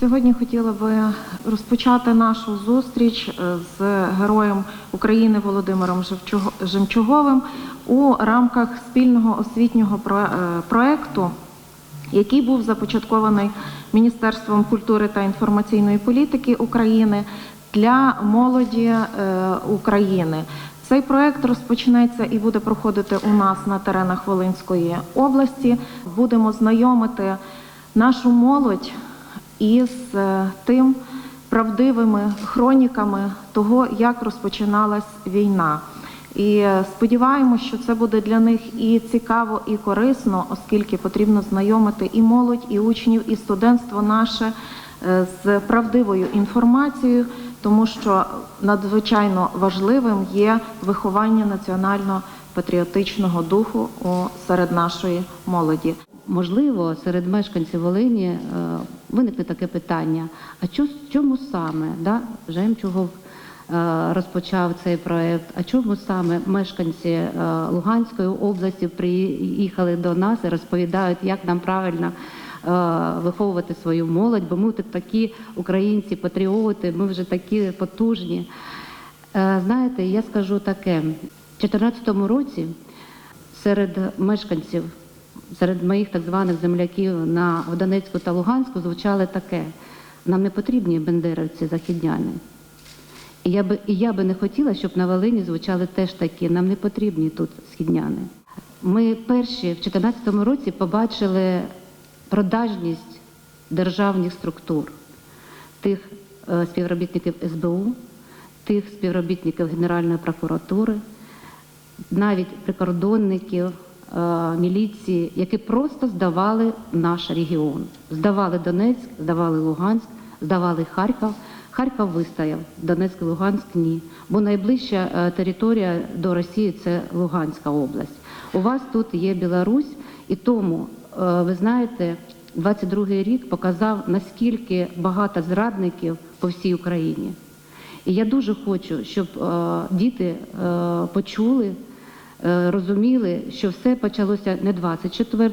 Сьогодні хотіла би розпочати нашу зустріч е, з героєм України Володимиром Жемчуговим у рамках спільного освітнього про- е, який був започаткований Міністерством культури та інформаційної політики України для молоді е, України. Цей проект розпочнеться і буде проходити у нас на теренах Волинської області. Будемо знайомити нашу молодь із е, тим правдивими хроніками того, як розпочиналась війна. І е, сподіваємось, що це буде для них і цікаво, і корисно, оскільки потрібно знайомити і молодь, і учнів, і студентство наше е, з правдивою інформацією, тому що надзвичайно важливим є виховання національно-патріотичного духу серед нашої молоді. Можливо, серед мешканців Волині е, виникне таке питання: а чому саме да, Жемчугов е, розпочав цей проект? А чому саме мешканці е, Луганської області приїхали до нас і розповідають, як нам правильно виховувати свою молодь? Бо ми тут такі українці, патріоти, ми вже такі потужні. Знаєте, я скажу таке: в 2014 році серед мешканців, серед моїх так званих земляків на в Донецьку та Луганську звучали таке: нам не потрібні бендерівці західняни. І я би і я би не хотіла, щоб на Волині звучали теж такі. Нам не потрібні тут східняни. Ми перші в 2014 році побачили продажність державних структур, тих е, співробітників СБУ, тих співробітників Генеральної прокуратури, навіть прикордонників, міліції, які просто здавали наш регіон. Здавали Донецьк, здавали Луганськ, здавали Харків. Харків вистояв, Донецьк Луганськ ні. Бо найближча е, територія до Росії це Луганська область. У вас тут є Білорусь, і тому, е, ви знаєте, 22-й рік показав, наскільки багато зрадників по всій Україні. І я дуже хочу, щоб е, діти е, почули, е, розуміли, що все почалося не 24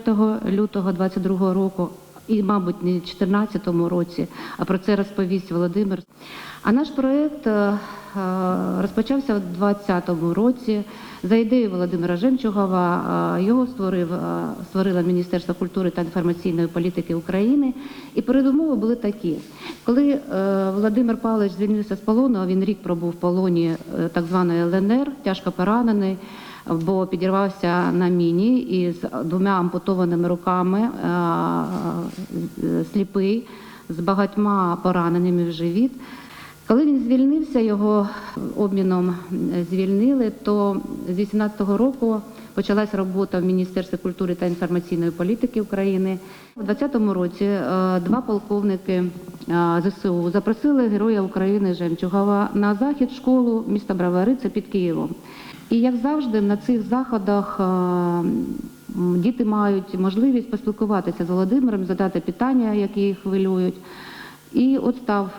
лютого 22 року, і, мабуть, не в 2014 році, а про це розповість Володимир. А наш проєкт е, е, розпочався у 2020 році за ідеєю Володимира Жемчугова. Е, Його створив, е, створило Міністерство культури та інформаційної політики України. І передумови були такі. Коли е, Володимир Павлович звільнився з полону, а він рік пробув в полоні е, так званої ЛНР, тяжко поранений, бо підірвався на міні із двома ампутованими руками, е, сліпий, з багатьма пораненими в живіт. Коли він звільнився, його обміном звільнили, то з 18-го року почалася робота в Міністерстві культури та інформаційної політики України. У 20-му році е, два полковники е, ЗСУ запросили Героя України Жемчугова на захід школу міста Бравари, це під Києвом. І як завжди, на цих заходах е, діти мають можливість поспілкуватися з Володимиром, задати питання, які їх хвилюють. І от став,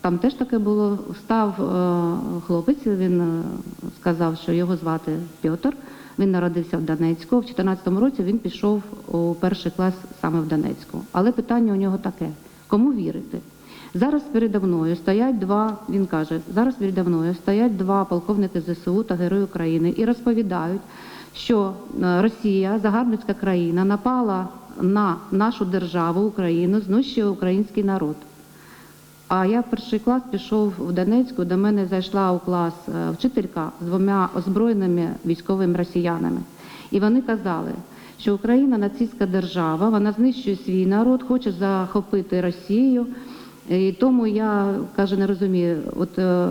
там теж таке було, став е, хлопець, він е, сказав, що його звати Пьотр. Він народився в Донецьку. В 2014 році він пішов у перший клас саме в Донецьку. Але питання у нього таке: кому вірити? Зараз передо мною стоять два, він каже, зараз передо мною стоять два полковники ЗСУ та Герої України і розповідають, що е, Росія, загарбницька країна, напала на нашу державу, Україну, знищує український народ. А я в перший клас пішов в Донецьку, до мене зайшла у клас е, вчителька з двома озброєними військовими росіянами. І вони казали, що Україна нацистська держава, вона знищує свій народ, хоче захопити Росію. І тому я каже, не розумію. От е,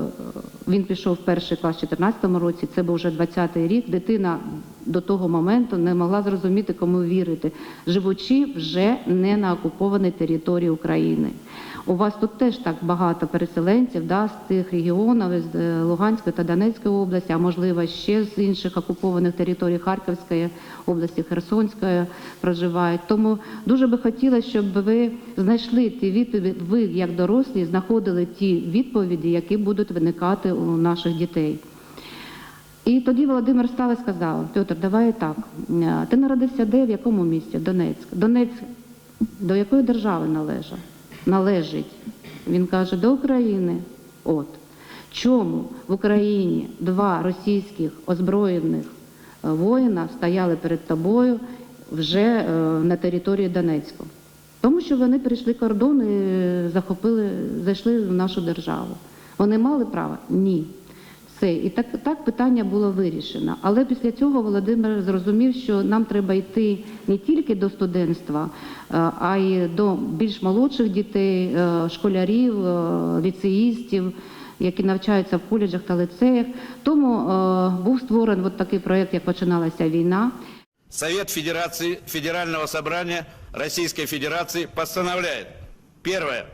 він пішов в перший клас в 2014 році, це був вже 20-й рік. Дитина до того моменту не могла зрозуміти, кому вірити, живучи вже не на окупованій території України. У вас тут теж так багато переселенців да, з тих регіонів, з е, Луганської та Донецької області, а можливо ще з інших окупованих територій Харківської області, Херсонської проживають. Тому дуже би хотілося, щоб ви знайшли ті відповіді, ви як дорослі знаходили ті відповіді, які будуть виникати у наших дітей. І тоді Володимир став і сказав: Петр, давай так. е, Ти народився де, в якому місті? Донецьк. Донецьк до якої держави належав? Належить. Він каже: до України. От чому в Україні два російських озброєних е, воїна стояли перед тобою вже е, на території Донецьку? Тому що вони перейшли кордон і е, захопили, зайшли в нашу державу. Вони мали право? Ні. Все. І так, так питання було вирішено. Але після цього Володимир зрозумів, що нам треба йти не тільки до студентства, е, а й до більш молодших дітей, е, школярів, е, ліцеїстів, які навчаються в коледжах та ліцеях. Тому був створений от такий проєкт, як починалася війна. Совет Федерации Федерального собрания Российской Федерации постановляет. Первое.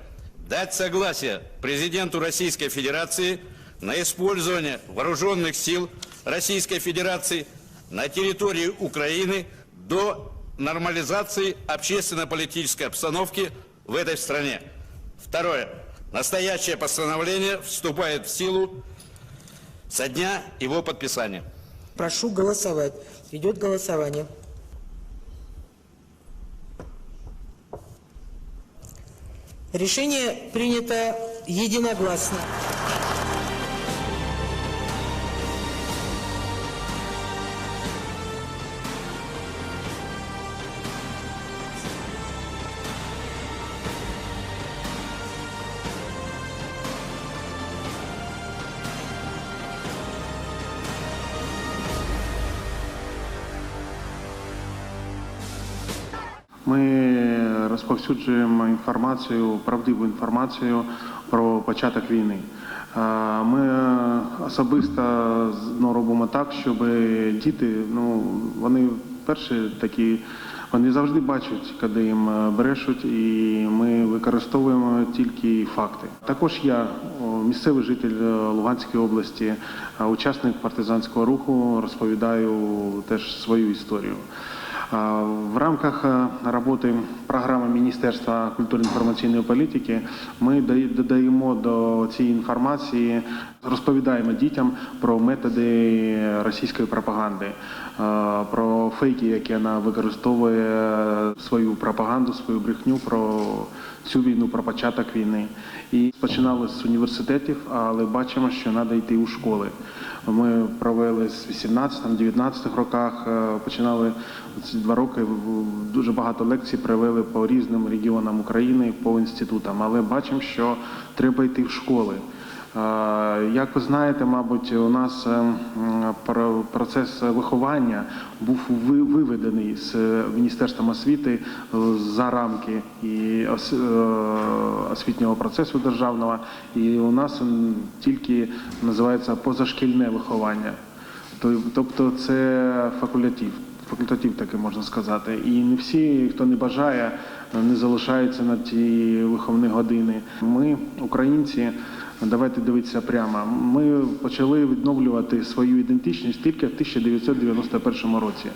Дать согласие президенту Российской Федерации на использование вооруженных сил Российской Федерации на территории Украины до нормализации общественно-политической обстановки в этой стране. Второе. Настоящее постановление вступает в силу со дня его подписания. Прошу голосовать. Идет голосование. Решение принято единогласно. Ми розповсюджуємо інформацію, правдиву інформацію про початок війни. Ми особисто ну, робимо так, щоб діти, ну вони перші такі, вони завжди бачать, коли їм е, брешуть, і ми використовуємо тільки факти. Також я, місцевий житель е, Луганської області, е, учасник партизанського руху, розповідаю теж свою історію. В рамках е, роботи програми Міністерства культурно-інформаційної політики ми додаємо до цієї інформації, розповідаємо дітям про методи російської пропаганди, е, про фейки, які вона використовує свою пропаганду, свою брехню про цю війну, про початок війни. І починали з університетів, але бачимо, що треба йти у школи. Ми провели з 18-19 роках, е, починали ці два роки. Дуже багато лекцій провели по різним регіонам України, по інститутам. Але бачимо, що треба йти в школи. Е, Як ви знаєте, мабуть, у нас е, про- процес виховання був виведений з Міністерством освіти е, за рамки і е, освітнього процесу державного. І у нас тільки називається позашкільне виховання. То- Тобто це факультатив. Факультатив таки можна сказати. І не всі, хто не бажає, не залишаються на ті виховні години. Ми, українці, давайте дивитися прямо. Ми почали відновлювати свою ідентичність тільки в 1991 році.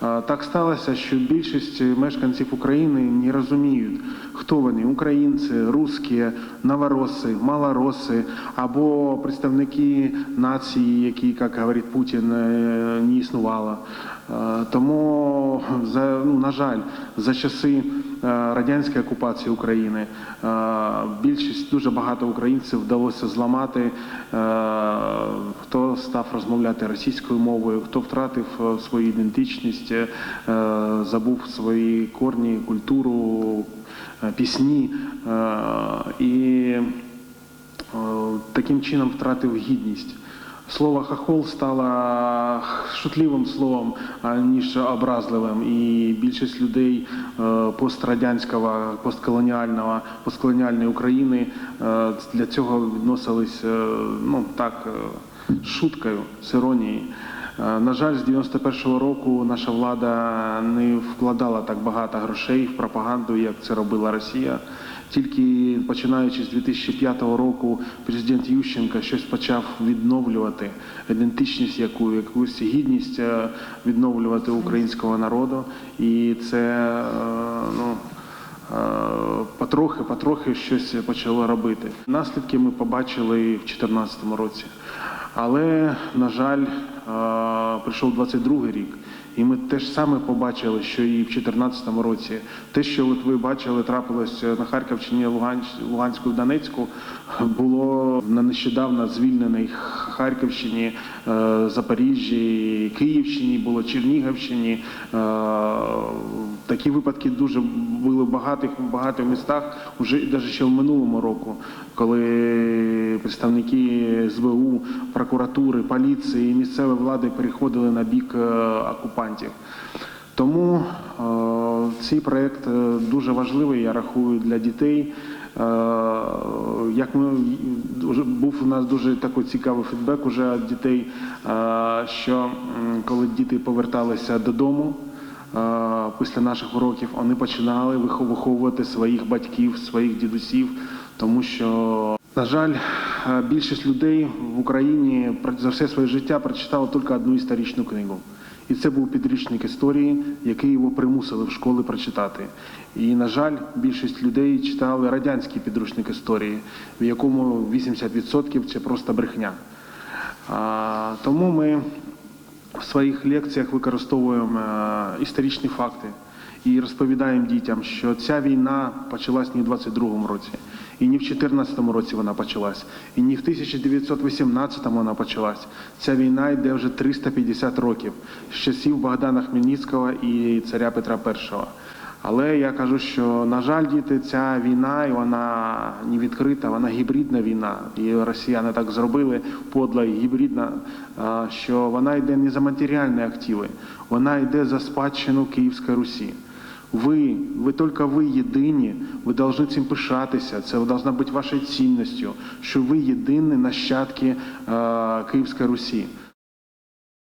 Так сталося, що більшість мешканців України не розуміють, хто вони українці, русські, новороси, малороси або представники нації, які, як говорить Путін, е, не існувало. Тому, за, ну, на жаль, за часи радянської окупації України е, більшість дуже багато українців вдалося зламати. Е, Хто став розмовляти російською мовою, хто втратив е, свою ідентичність, е, забув свої корні, культуру, е, пісні. Е, І е, таким чином втратив гідність. Слово хахол стало шутливим словом, ніж образливим. І більшість людей е, пострадянського, постколоніального, постколоніальної України е, для цього відносились е, ну так шуткою, з іронією. На жаль, з 91-го року наша влада не вкладала так багато грошей в пропаганду, як це робила Росія. Тільки починаючи з 2005 року, президент Ющенко щось почав відновлювати ідентичність, яку якусь гідність е, відновлювати українського народу, і це е, ну. е, Потрохи, потрохи щось почало робити. Наслідки ми побачили в 2014 році. Але, на жаль, прийшов 22 рік, І ми те ж саме побачили, що і в 2014 році. Те, що от ви бачили, трапилось на Харківщині, Луганську, Донецьку, було на нещодавно звільнений Харківщині, е, Запоріжжі, Київщині, було Чернігівщині. Е, Такі випадки дуже були в багатих багатих містах, уже навіть ще в минулому року, коли представники СБУ, прокуратури, поліції, місцевої влади переходили на бік е, окупантів. Тому е, цей проект е, дуже важливий, я рахую, для дітей. Е, Як ми був у нас дуже такий цікавий фідбек уже від дітей, що коли діти поверталися додому після наших уроків, вони починали вихов- виховувати своїх батьків, своїх дідусів, тому що, на жаль, більшість людей в Україні за все своє життя прочитало тільки одну історичну книгу. І це був підручник історії, який його примусили в школи прочитати. І, на жаль, більшість людей читали радянський підручник історії, в якому 80% це просто брехня. А, тому ми в своїх лекціях використовуємо е, історичні факти і розповідаємо дітям, що ця війна почалась не в 22-му році, і не в 14-му році вона почалась, і не в 1918-му вона почалась. Ця війна йде вже 350 років з часів Богдана Хмельницького і царя Петра І. Але я кажу, що на жаль, діти, ця війна, і вона не відкрита, вона гібридна війна. І росіяни так зробили подла і гібридна, що вона йде не за матеріальні активи, вона йде за спадщину Київської Русі. Ви, ви тільки ви єдині, ви повинні цим пишатися. Це повинна бути вашою цінністю, що ви єдині нащадки е, Київської Русі.